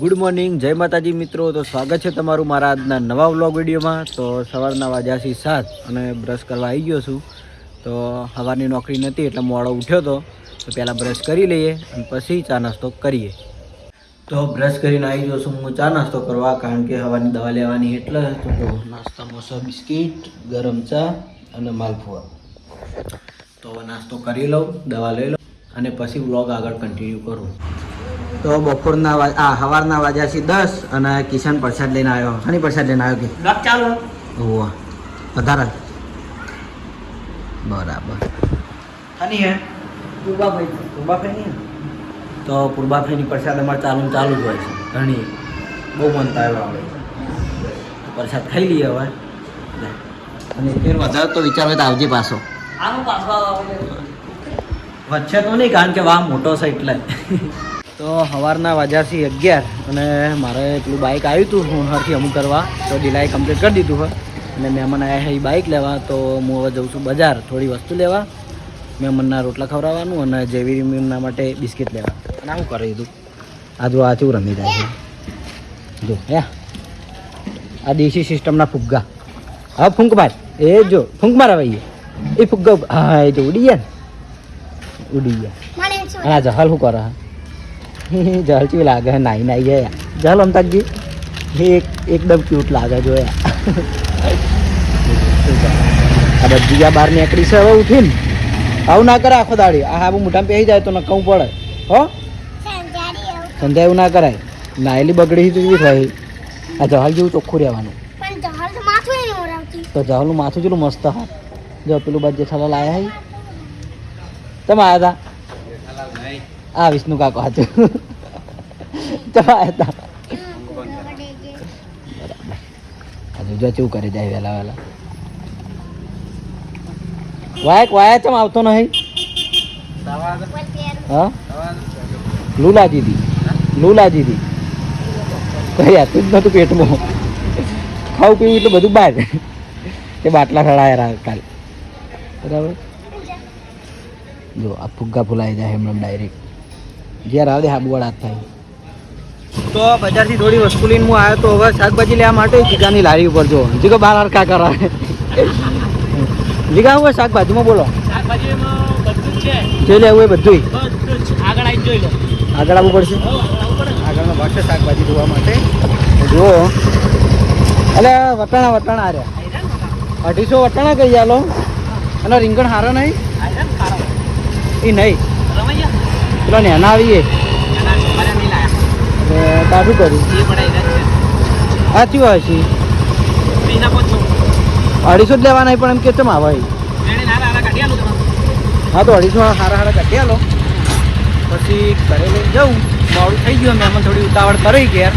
Good morning જય માતાજી મિત્રો. તો સ્વાગત છે તમારું મારા આજના નવા વ્લોગ વિડીયોમાં. તો સવારના વાજાથી સાત અને બ્રશ કરવા આવી ગયો છું. તો સવારની નોકરી નથી એટલે મોડો ઉઠ્યો તો. તો પહેલાં બ્રશ કરી લઈએ અને પછી ચા નાસ્તો કરીએ. તો બ્રશ કરીને આવી ગયો છું હું ચા નાસ્તો કરવા, કારણ કે હવાની દવા લેવાની એટલે. તો નાસ્તામાં છે બિસ્કિટ, ગરમ ચા અને માલપુઆ. તો નાસ્તો કરી લઉં, દવા લઈ લઉં. અને પછી વ્લોગ આગળ કન્ટિન્યુ કરું. તો બપોરના વા- આ સવારના વાગ્યા છે દસ અને કિશન પ્રસાદ લઈને આવ્યો. હની પ્રસાદ લઈને આવ્યો કે? ચાલો ઓવા વધારે બરાબર. હની હે. ઉભાભાઈ તો પૂરબાભાઈની પ્રસાદ અમારે ચાલુ ચાલુ જ હોય છે. ઘણી. બહુ મનતા આવ્યો આવે પ્રસાદ ખાઈ લઈએ હવે. અને ફેર વધારે તો વિચાર હોય તો આવજે પાછો. આનું પાછો આવે. વચ્ચે તો નહીં, કારણ કે વાહ, મોટો છે એટલે. તો સવારના વાગ્યાથી અગિયાર અને મારે પેલું બાઇક આવ્યું હતું હું હરથી અમુક કરવા, તો ડિલાઈ કમ્પ્લીટ કરી દીધું હોય. અને મહેમાન આવ્યા છે એ બાઇક લેવા, તો હું હવે જઉં છું બજાર, થોડી વસ્તુ લેવા, મહેમાનના રોટલા ખવડાવવાનું અને જેવી એમના માટે બિસ્કિટ લેવા. અને આવું કરી દીધું. આ જો આ ચેવું રમી જાય છે. જો, હે આ. દેશી સિસ્ટમના ફુગ્ગા. હા ફૂંક માર. એ જો, ફૂંક માર ભાઈ એ ફુગ્ગા હા, એ જો ઉડી ગયા ને. ઉડી ગયા. અને આ જહલ શું કરે? જહલ ચેવી લાગે? હે નાઈ નાઈ ગયા જહલ અમતાજી એક એકદમ ક્યુટ લાગે જોયા આ બધી ગયા બહાર નીકળી છે હવે ઉઠીને. આવું ના કરે આખો દાડી. આ હાબુ મોઢામાં પહેરી જાય તો નકવું પડે. હો? સંધ્યા એવું. ના કરાય. નાયેલી બગડી એવી થાય. આ જહલ જેવું ચોખ્ખું રહેવાનું. તો જહલનું માથું જેટલું મસ્ત હા? જો પેલું બાદ જેઠાલાલ આયા હે. તમે હતા આ વિષ્ણુ કાકો હાચું. તમે આયા હતા હજુ જો કેવું કરી જાય વહેલા વહેલા વાયક વાયા ચમ આવતો નહીં? હા? લૂલા દીદી લૂલા દીદી કઈ આતું જ નતું પેટમાં. ખાવું પીવું એટલે બધું બહાર તે બાટલા ખડાયા કાલ. બરાબર? જો આ ફુગ્ગા ફૂલાઈ જાય એમને ડાયરેક્ટ જ્યારે આવે હાબુવાળા હાથ. થાય તો બજારથી થોડી વસ્તુ લઈને હું આવ્યો તો હવે શાકભાજી લેવા માટે જીગાની લારી ઉપર જો. જીગો બાર હરખા કરા. જીગા હું શાકભાજીમાં બોલો. જોઈ જ લેવું એ બધું બધું આગળ આવી જોઈ લો આગળ આવવું પડશે. આગળનો ભાગ છે શાકભાજી ધોવા માટે. જુઓ એટલે વટાણા વટાણા આર્યા અઢીસો વટાણા કહી ચાલો અને રીંગણ હારો નહીં. એ નહીં. પેલો ને એના આવીએ કાઢું કર્યું સાચી વાત છે. અઢીસો જ લેવાના પણ એમ કે ચમ આવે હા તો અઢીસો હારા હારા કાઢી આલો. પછી ઘરે લઈને જવું મોડું થઈ ગયું મહેમાન થોડી ઉતાવળ કરી ઘેર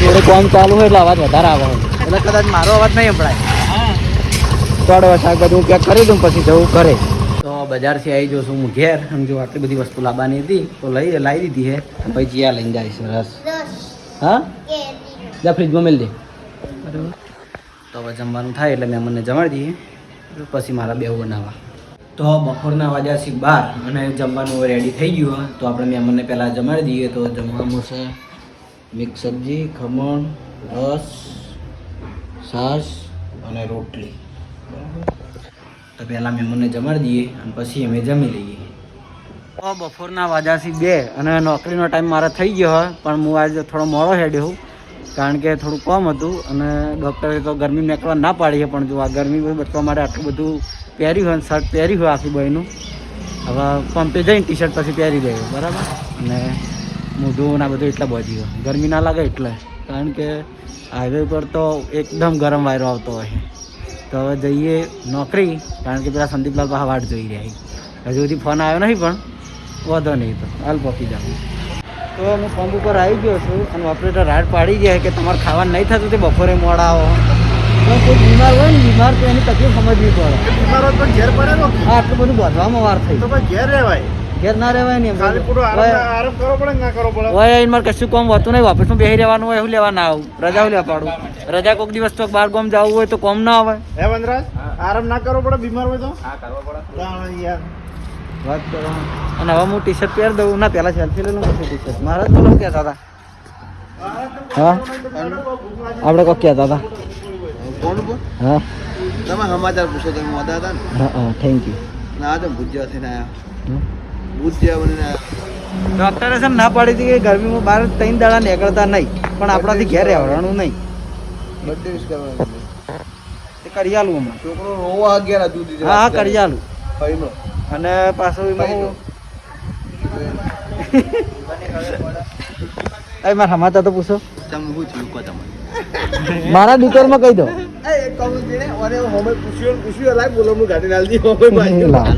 જોડે કોમ ચાલુ હોય એટલે અવાજ વધારે આવે. એટલે કદાચ મારો અવાજ નહીં સંભળાય. હા. થોડો શાકભાજી હું ક્યાંક કરી દઉં પછી જવું ઘરે. તો બજારથી આવી જાઉં છું હું ઘેર. આમ જો આટલી બધી વસ્તુ લાવવાની હતી, તો લઈ લાવી દીધી હે. પછી જીયા લઈને જાય રસ. હા? જા ફ્રીજમાં મેળ દે. બરાબર તો હવે જમવાનું થાય એટલે મેં મને જમાડી દઈએ પછી મારા બેવ બનાવવા. તો બપોરના વાગ્યા છે બાર અને જમવાનું રેડી થઈ ગયું તો આપણે મહેમાનને પહેલાં જમાડી દઈએ. તો જમવામાં છે મિક્સ સબ્જી, ખમણ, રસ, છાશ અને રોટલી. તો પહેલાં મહેમાનને જમાડી દઈએ અને પછી અમે જમી લઈએ. બપોરના વાજાથી બે અને નોકરીનો ટાઈમ મારે થઈ ગયો હોય, પણ હું આજે થોડો મોડો હેડ્યો હું, કારણ કે થોડું કોમ હતું અને ડૉક્ટરે તો ગરમી નીકળવા ના પાડી પણ જો આ ગરમી બચવા માટે આટલું બધું પહેર્યું હોય શર્ટ પહેર્યું હોય આખી બહેનું, હવે પંપે જઈને ટી શર્ટ પછી પહેરી દઈએ બરાબર? અને મોઢું ના બધું એટલા ગયો ગરમી ના લાગે એટલે, કારણ કે હાઈવે પર તો એકદમ ગરમ વાયરો આવતો હોય. તો હવે જઈએ નોકરી કારણ કે પેલા સંદીપલાલ પાસે વાટ જોઈ રહ્યા છે. હજુ સુધી ફોન આવ્યો નહીં પણ વધો નહીં તો. હાલ પહોંચી જાઉં તો હું પંપ ઉપર આવી ગયો છું અને ઓપરેટર રાડ પાડી ગયા કે તમારે ખાવાનું નહીં થતું તે બપોરે મોડા આવો કોઈ બીમાર હોય ને બીમાર તો એની તકલીફ સમજવી પડે. બીમાર હોય પણ ઘેર પડે હા આટલું બધું વધવામાં વાર થઈ. તો ઘેર રહેવાય? ઘેર ના રહેવાય ને એમ. આરામ કરવો પડે ના કરવો પડે? હોય એને મારે કશું કોમ હોતું નહીં. ઓફિસમાં બેસી રહેવાનું હોય એવું લેવા ના આવું? રજા લેવા પાડું? રજા કોઈક દિવસ તો બહાર ગામ જવું હોય તો કોમ ના આવે હે વનરાજ આરામ ના કરવો પડે બીમાર હોય તો? હા કરવો પડે. યાર. વાત કરો અને હવે હું ટી શર્ટ પહેર દઉં. ના પહેલાં સેલ્ફી લઈ લઉં ટી શર્ટ મારા બોલો શું કહેતા હતા હા? આપણે કોઈ કહેતા હતા કોણ હા? તમે સમાચાર પૂછો તમે મોદા હતા ને. હા હા થેન્ક યુ ના તો ભૂજ્યા થઈને આવ્યા ભૂજ્યા બનીને આવ્યા. છે ના પાડી હતી કે ગરમીમાં બહાર ત્રણ દાડા નીકળતા નહીં પણ આપણાથી ઘેર રહેવાનું નહીં. વિશ કરવાનું તે કરી આલું હમણાં. છોકરો રોવા ગયા હતું હા હા કરી આલું. ફઈનો અને પાછો એમાં એ મારા સમાચાર તો પૂછો. તમે કહો તમે? મારા ડિટેલમાં કહી દો. લાવ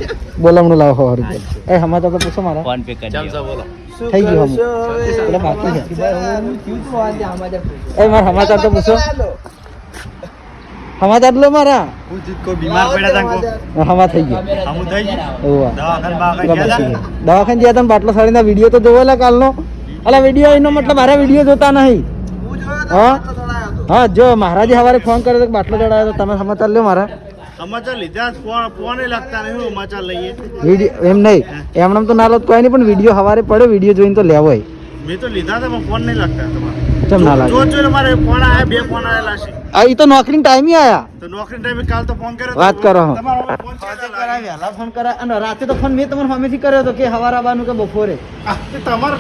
બોલામણું લાવો હો રૂપિયા એ સમાચાર તો પૂછો મારા. ફોન પે કરી બોલો. થઈ ગયું હમ એટલે બાકી છે. એ મારા સમાચાર તો પૂછો. સમાચાર લો મારા. બીમાર પડ્યા હમા થઈ ગયો. હમું થઈ ગયું? ઓવા દવાખાને ગયા. દવાખાને ગયા તમે બાટલો સાડીના વીડિયો તો જોવેલા કાલનો. અલા વીડિયો એનો મતલબ મારા વીડિયો જોતા નહીં. હા હા? જો મહારાજે સવારે ફોન કર્યો તો બાટલો ચડાવ્યો તો તમે સમાચાર લ્યો મારા. સમાચાર લીધા ફોન ફોન લાગતા નહીં સમાચાર લઈએ. વીડિયો એમ નહીં. એમનેમ તો ના કોઈ નહીં પણ વીડિયો હવારે પડે વીડિયો જોઈને તો લેવો મેં તો લીધા હતા પણ ફોન નહીં લાગતા તમારે. કેમ ના લાગે? જો જો મારે ફોન આયા બે ફોન આયેલા છે. આ ઈ તો નોકરી ટાઈમે આયા. તો નોકરી ટાઈમે કાલ તો ફોન કર્યો વાત કરો. તમારો ફોન તો ફોન કરા અને રાતે તો ફોન મેં તમારા સામેથી કર્યો તો કે સવારે આવવાનું કે બપોરે. ફોન તમારે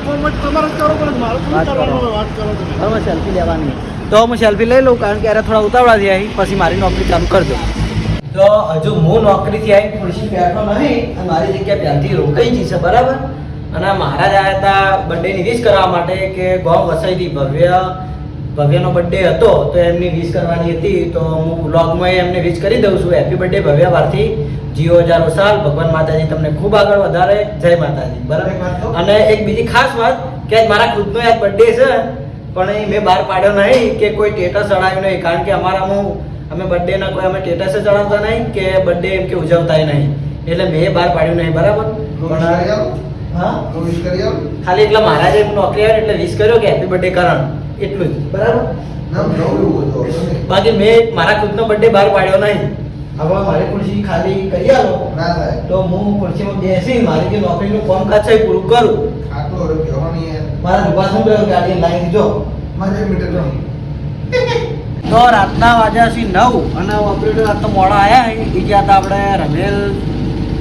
મારું. કરવાનું? વાત કરો. તમે. હવે સેલ્ફી લેવાની. તો હું સેલ્ફી લઈ લઉં કારણ કે અરે થોડા ઉતાવળા થયા પછી મારી નોકરી ચાલુ કરી તો હજુ હું નોકરીથી આવી ખુરશી બેઠો નહીં અને મારી જગ્યા ત્યાંથી રોકાઈ ગઈ છે બરાબર? અને મહારાજ આવ્યા હતા બર્થડેની વિશ કરવા માટે કે ગોમ વસાઈથી ભવ્ય ભવ્યનો બર્થડે હતો તો એમની વિશ કરવાની હતી તો હું બ્લોગમાં એમને વિશ કરી દઉં છું. હેપી બર્થડે ભવ્ય વારથી. જીઓ હજારો સાલ. ભગવાન માતાજી તમને ખૂબ આગળ વધારે. જય માતાજી. બરાબર? અને એક બીજી ખાસ વાત કે આજ મારા ખુદનો યાદ બર્થડે છે પણ એ મેં બહાર પાડ્યો નહીં કે કોઈ ટેટર ચડાવ્યું નહીં. કારણ કે અમારામાં અમે બર્થડેના કોઈ અમે સ્ટેટસ ચડાવતા નહીં કે બર્થડે એમ કે ઉજવતા નહીં. એટલે મેં બહાર પાડ્યું નહીં બરાબર? હા? ખાલી એટલે મહારાજે નોકરી આવે એટલે વિશ કર્યો કે હેપી બર્થડે કરણ. એટલું જ બરાબર? બાકી મેં મારા ખુદનો બર્થડે બહાર પાડ્યો નહીં. હવે મારી ખુરશી ખાલી કરી આલો. તો હું ખુરશીમાં બેસી મારી જે નોકરીનું કામકાજ છે પૂરું કરું. મારા દુકાન શું કર્યો ગાડી લાવી દીધો. તો રાતના વાગ્યા છે નવ અને ઓપરેટર રાત તો મોડા આવ્યા એ ગયા હતા આપણે રમેલ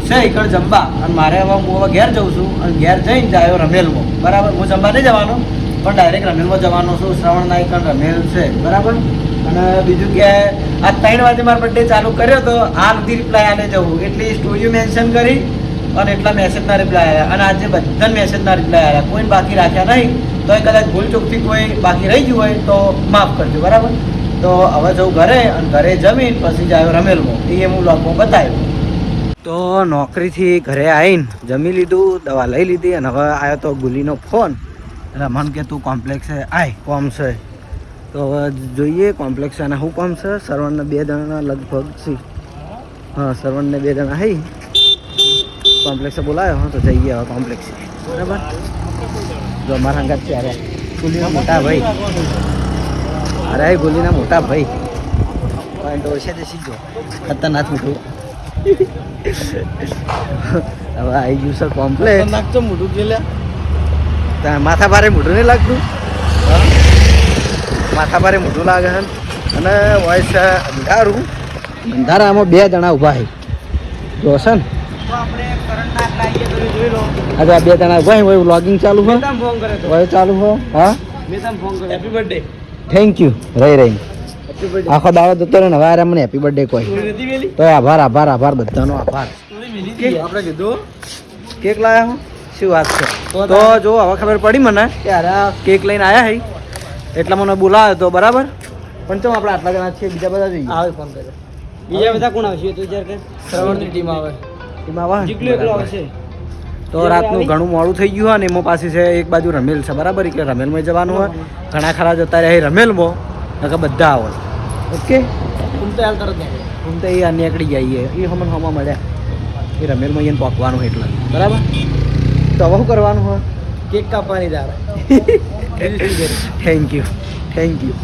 છે એકડ જમવા અને મારે હવે હું હવે ઘેર જઉં છું. અને ઘેર જઈને જાય રમેલમાં. બરાબર? હું જમવા નહીં જવાનો. પણ ડાયરેક્ટ રમેલમાં જવાનો છું. શ્રવણ નાયક રમેલ છે. બરાબર? અને બીજું કે આ ત્રણ વાગે મારો બર્થડે ચાલુ કર્યો તો આ નથી રિપ્લાય આને જવું. એટલી સ્ટોરીઓ મેન્શન કરી અને એટલા મેસેજના રિપ્લાય આવ્યા અને આજે બધા મેસેજના રિપ્લાય આવ્યા કોઈને બાકી રાખ્યા નહીં તો એ કદાચ ભૂલ ચૂકથી કોઈ બાકી રહી ગયું હોય તો માફ કરજો. બરાબર? તો હવે જવું ઘરે અને ઘરે જમીન પછી જાય રમેલમાં. એ હું લોકમાં બતાવ્યું. તો નોકરીથી ઘરે આવીને જમી લીધું દવા લઈ લીધી અને હવે આવ્યો તો ગુલીનો ફોન. એટલે મન કે તું કોમ્પ્લેક્સે છે આય કોમ છે? તો હવે જોઈએ કોમ્પ્લેક્સ અને શું કોમ છે? સરવણને બે જણાના લગભગ છે. હા સરવણને બે જણા હઈ. કોમ્પ્લેક્સે બોલાયો હા તો જઈએ હવે કોમ્પ્લેક્સ. બરાબર. જો અમારા અંગાત ત્યારે. ગુલીના મોટા ભાઈ. અરે એ ગુલીના મોટા ભાઈ. પોઈન્ટ ઓછે તે સીધો. ખતરનાક મીઠું હવે આવી ગયું છે કોમ્પ્લેક્સ નાખતો મોઢું ગયેલા તાર માથા ભારે મોઢું નહીં લાગતું? માથા ભારે મોઢું લાગે છે. અને વોઇસ અંધારું. અંધારામાં બે જણા ઊભા છે. જો છે ને. હા બે જણા ઊભા હોય વ્લોગિંગ ચાલુ હોય ફોન હોય ચાલુ હો? હા હેપી બર્થડે થેન્ક યુ રહી રહી. આખો દાડો જતો રહે ને હવે મને હેપી બર્થડે કોઈ. તો આભાર આભાર આભાર બધાનો આભાર. આપણે કીધું. કેક લાયા હું? શું વાત છે? તો જો હવે ખબર પડી મને કે અરે આ કેક લઈને આવ્યા હઈ. એટલા મને બોલાવ્યો તો બરાબર? પણ તો આપણે આટલા જણા છીએ બીજા બધા જોઈએ. આવે ફોન કરે બીજા બધા કોણ આવશે? તું વિચાર કે શ્રવણની ટીમ આવે. ટીમ આવે. ને? એકલો આવશે. તો રાતનું ઘણું મોડું થઈ ગયું હોય ને એમાં પાસે છે એક બાજુ રમેલ છે બરાબર? એટલે રમેલમાં જવાનું હોય. ઘણા ખરા જતા રહે રમેલમાં. નકર બધા આવે ઓકે. તું તો હાલ તરત હું તો એ અન્યકડી જઈએ એ હમણાં હમણાં મળ્યા એ રમેલમાં એને પોકવાનું હોય એટલે. બરાબર? તો હવે શું કરવાનું હોય? કેક કાપવાની તારે થેન્ક યુ થેન્ક યુ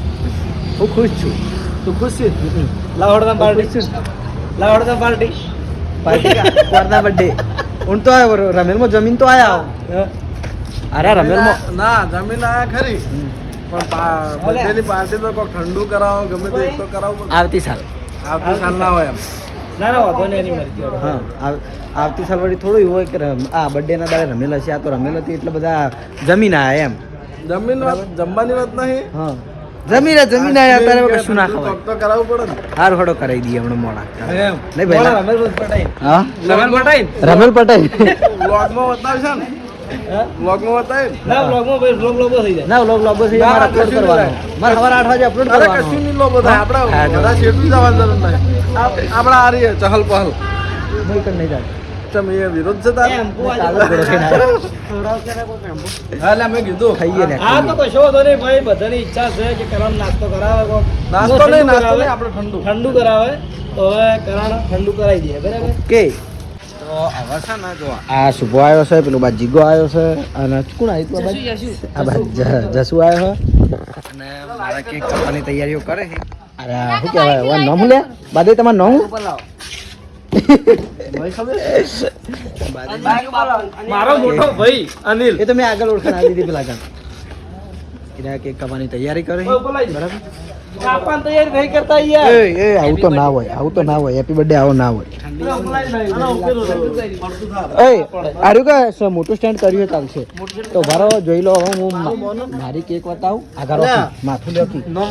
હું ખુશ છું. તું ખુશ છું? લાવડતા પાર્ટી. લાવડતા પાર્ટી. પાર્ટી કોરના બર્થડે ઊંટ તો આવ્યો રમેલમાં જમીન તો આયા અરે રમેલમાં ના જમીન આયા ખરી. પણ પાર્ટી તો કોઈ ઠંડુ કરાવો ગમે તે એક તો કરાવો. આવતી સાલ. આવતી સાલ ના હોય એમ. ના ના વાંધો નહીં એની મરજી હા આવતી સાલ વળી થોડું એવું હોય કે આ બર્થડેના દાડે રમેલા છે આ તો રમેલ હતી એટલે બધા જમીન આયા એમ. જમીન વાત જમવાની વાત નહીં? હા. જમીન જમીન આયા તારે કશું ના ખવાય. તો કરાવવું પડે ને. હાર હડો કરાવી દઈએ હમણાં મોડા. નહીં ભાઈ, રમેલ પટાઈ. હા? રમેલ પટાઈ. રમેલ પટેલ વ્લોગમાં બતાવશે ને. વ્લોગમાં બતાવે ના. vlogમાં ભાઈ vlog લોબો થઈ જાય. ના લોગ લોગો છે ના, મારે અપલોડ કરવાનો. મારે સવારે આઠ વાગે અપલોડ અરે કરવાનો. કશું નહીં આપડા બધા શેઠું જવાની જરૂર નહીં. આપડા આ રહીએ ચહલ પહલ ભાઈ કઈ નહીં જાય તમે એ વિરોધ. હા એટલે મેં કીધું. ખાઈએ ને હા તો કશો તો નહીં ભાઈ બધાની ઈચ્છા છે કે કરણ નાસ્તો કરાવે. નાસ્તો ઠંડુ નહીં નાસ્તો કરાવે. નહીં આપણે ઠંડુ. ઠંડુ કરાવે. તો હવે કરણ ઠંડુ કરાવી દઈએ બરાબર? ઓકે. તો હવે છે ને જો. આ શુભો આવ્યો છે પેલું બા જીગો આવ્યો છે. અને કોણ આવ્યું તું આ બા જસુ આવ્યો છે અને મારા કેક કાપવાની તૈયારીઓ કરે છે. અરે આ શું કહેવાય? હવે નામ લે. બાદે તમારું નામ મારો મોટો ભાઈ અનિલ. એ તો મેં આગળ ઓળખાણ આપી દીધી પેલા કામ. તૈયારી કરે બરાબર? તૈયારી કરતા એ યાર. એ આવું તો ના હોય આવું તો ના હોય. હેપી બર્થડે આવો ના હોય. એ આર્યું કે મોટું સ્ટેન્ડ કર્યું ચાલશે. તો ભારો જોઈ લો હું મારી કેક બતાવું આગળ માથું.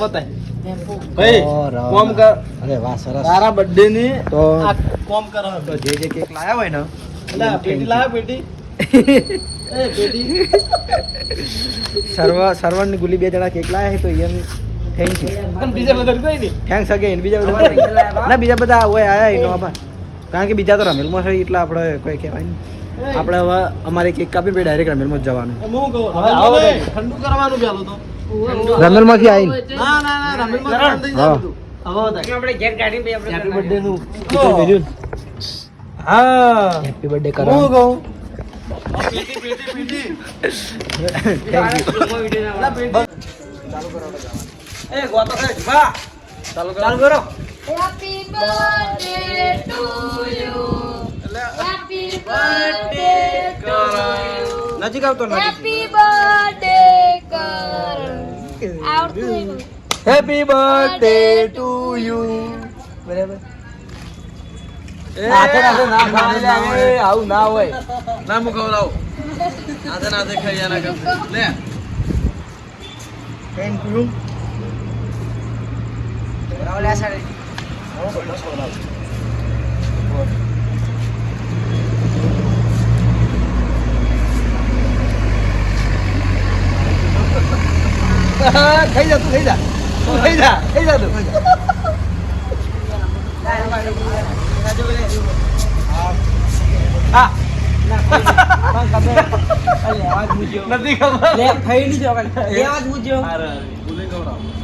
બતાય રામ. કોમ કર. અરે વાહ સરસ. તારા બર્થડે ની તો કોમ કર. જે જે કેક લાયા હોય ને પેટી લાવ પેટી. એ પેટી. સર્વ સર્વણની ગુલી બે જણા કેક લાયા છે તો એમ થેન્ક યુ બીજા બધા કોઈ નહીં. થેન્ક્સ અગેન બીજા બધા ના બીજા બધા હોય આયા એનો આભાર. કારણ કે બીજા તો રમેલમાં છે એટલે આપણે કોઈ કહેવાય નહીં. આપણે હવે અમારે કેક કાપી પછી ડાયરેક્ટ રમેલમાં જ જવાનું. ઠંડુ કરવાનું પેલું તો. રમેલમાંથી આવીને. ના ના ના રમેલમાં હા. થઈ જાય આપણે ઘેર કાઢીને હેપી બર્થડે નું. હા. હેપી બર્થડે હું કહું? પેટી પેટી પેટી. એ ગોતો છે બા ચાલુ કરો. Happy birthday to you. Happy birthday to you. નજીક આવતો Happy birthday કરણ. આવડતું નહીં મને. હેપી બર્થડે ટુ યુ બરાબર. નાથે નાથે ના એ આવું ના હોય. ના હું ખવડાવું નાથે નાથે ખાઈ લે. થેન્ક યુ થઈ જા તું થઈ જા તું થઈ જા થઈ જા તું હા નથી ખબર લે ખાઈ લીધો લેવા જ મૂક્યો અરે ભૂલી ખવડાવું આના ખવડાવ જીગરમાં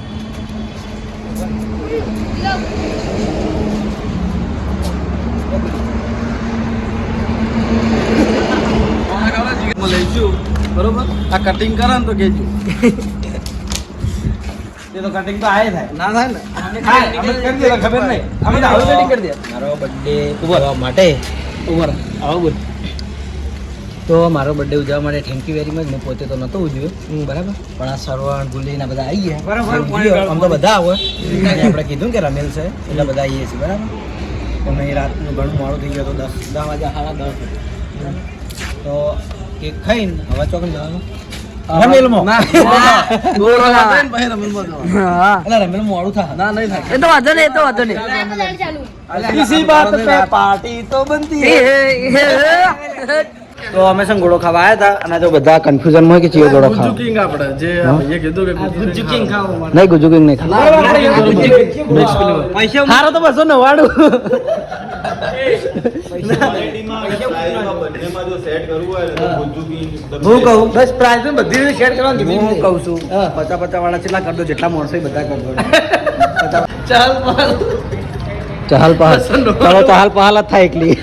લઈશું બરોબર? આ કટિંગ કરે ને તો કેજો એ તો કટિંગ તો આય થાય. ના થાય ને? અમે કરી દે ખબર નહીં. અમે તો હવે કરી દે મારો બર્થડે ઉભરવા માટે ઉભર આવો બોલ. તો મારો બર્થડે ઉજવવા માટે થેન્ક યુ વેરી મચ હું પોતે તો નહોતો ઉજવ્યો. બરાબર? પણ આ સરવણ ગુલીના બધા આવી ગયા. બરાબર, આમ તો બધા આવે. આપણે કીધું કે રમેલ છે એટલે બધા આવીએ છીએ બરાબર? અમે રાતનું ઘણું મોડું થઈ ગયો તો દસ દસ વાગ્યા સાડા દસ. તો કેક ખાઈને હવે ચોકન જવાનું. પાર્ટી તો એ તો અમે સંગોળો ખાવા આવ્યા હતા અને તો બધા કન્ફ્યુઝનમાં કે ચિયો જોડો ખાવ. કિંગ આપણે જે ભાઈએ કીધું કે ગુજ્જુ ખાવો. નહીં ગુજ્જુ નહીં ખાવ. પૈસા મારો તો બસો નવાડું હું કહું બસ પ્રાઇસ બધી શેર કરવાની હું કહું છું પચા પચાસ વાળા છેલ્લા કરી જેટલા મળશે બધા કરી દો ચાલ ચહલ પહલ. ચલો ચહલ પહલ જ થાય એકલી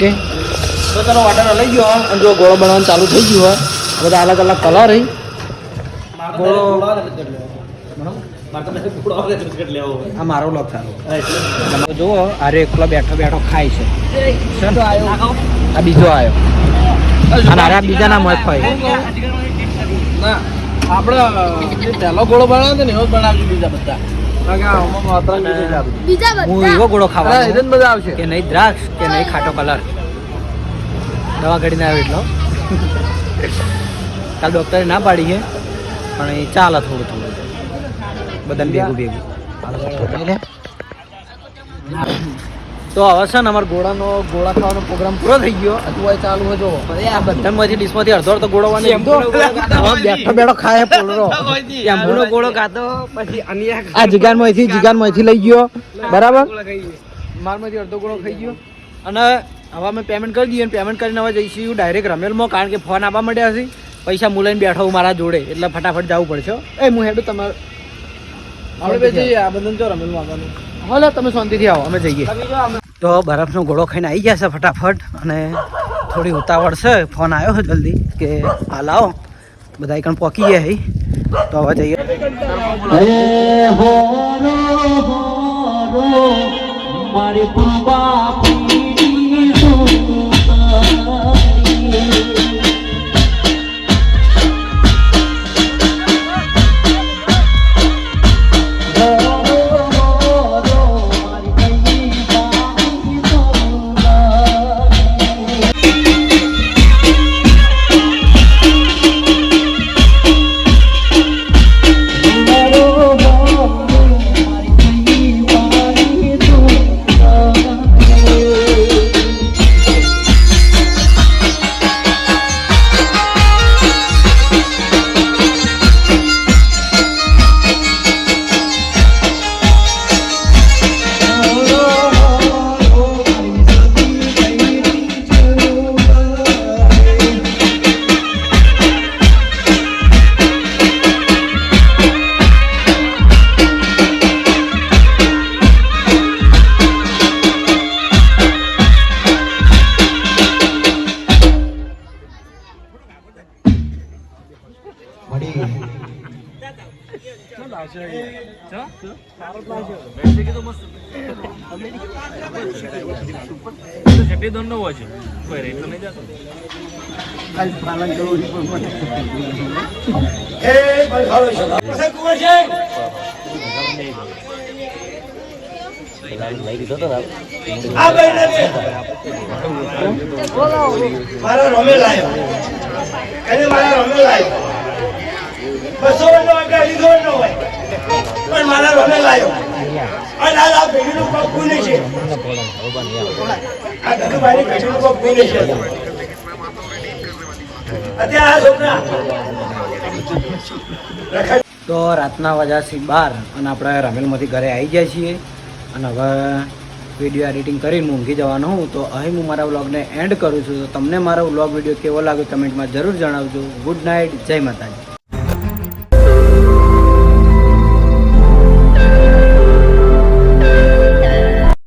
ઓકે? તો ચલો વાટર લઈ ગયો અને જો ગોળો બનાવવાનું ચાલુ થઈ ગયું હોય બધા અલગ અલગ કલર રહી ગોળો આ મારો બ્લોગ સારો. તમે જુઓ અરે એકલો બેઠો બેઠો ખાય છે. આ બીજો આવ્યો અને આ મત ખાય. ના આપણે પહેલો ગોળો બનાવ્યો ને એવો જ બનાવજો બીજા બધા. હું બધા. એવો ગોળો ખાવાનો આવશે. કે નહીં દ્રાક્ષ કે નહીં ખાટો કલર. દવા ઘડીને આવે એટલો. કાલ ડૉક્ટરે ના પાડી છે પણ એ ચાલે થોડું થોડું. બધાને ભેગું ભેગું. તો હવે છે ને અમારા ગોળાનો ગોળા ખાવાનો પ્રોગ્રામ પૂરો થઈ ગયો. આ ચાલુ હોય જો આ બધામાંથી ડીશમાંથી અડધો અડધો ગોળો વાની એમ તો? બેઠો બેઠો ખાય પોલરો. શેમ્પૂનો ગોળો ખાતો પછી અન્ય આ જીગાનમાંથી જીગાનમાંથી લઈ ગયો. બરાબર? મારમાંથી અડધો ગોળો ખાઈ ગયો. અને હવે અમે પેમેન્ટ કરી દઈએ પેમેન્ટ કરીને હવે જઈશું ડાયરેક્ટ રમેલમાં કારણ કે ફોન આપવા માંડ્યા છે. પૈસા હું લઈને બેઠો હું મારા જોડે. એટલે ફટાફટ જવું પડશે એ હું હેડું તમારે આપણે બે જઈએ આ બધા જો રમેલમાં આવવાનું. હલો તમે શાંતિથી આવો. અમે જઈએ. તો બરફનો ગોળો ખાઈને આવી છે ફટાફટ અને થોડી ઉતાવળ છે. ફોન આવ્યો છે જલ્દી કે હાલ આવો બધા એકણ પોકી ગયા હઈ તો હવે જઈએ. મારા રમેલ આવ્યો એને મારા રમેલ આવ્યો તો રાતના વાગ્યા છે બાર અને આપણે રમેલમાંથી ઘરે આવી જાય છીએ. અને હવે વીડિયો એડિટિંગ કરીને ઊંઘી જવાનો હું. તો અહીં હું મારા વ્લોગને એન્ડ કરું છું. તો તમને મારો વ્લોગ વીડિયો કેવો લાગ્યો કમેન્ટમાં જરૂર જણાવજો. ગુડ નાઇટ જય માતાજી.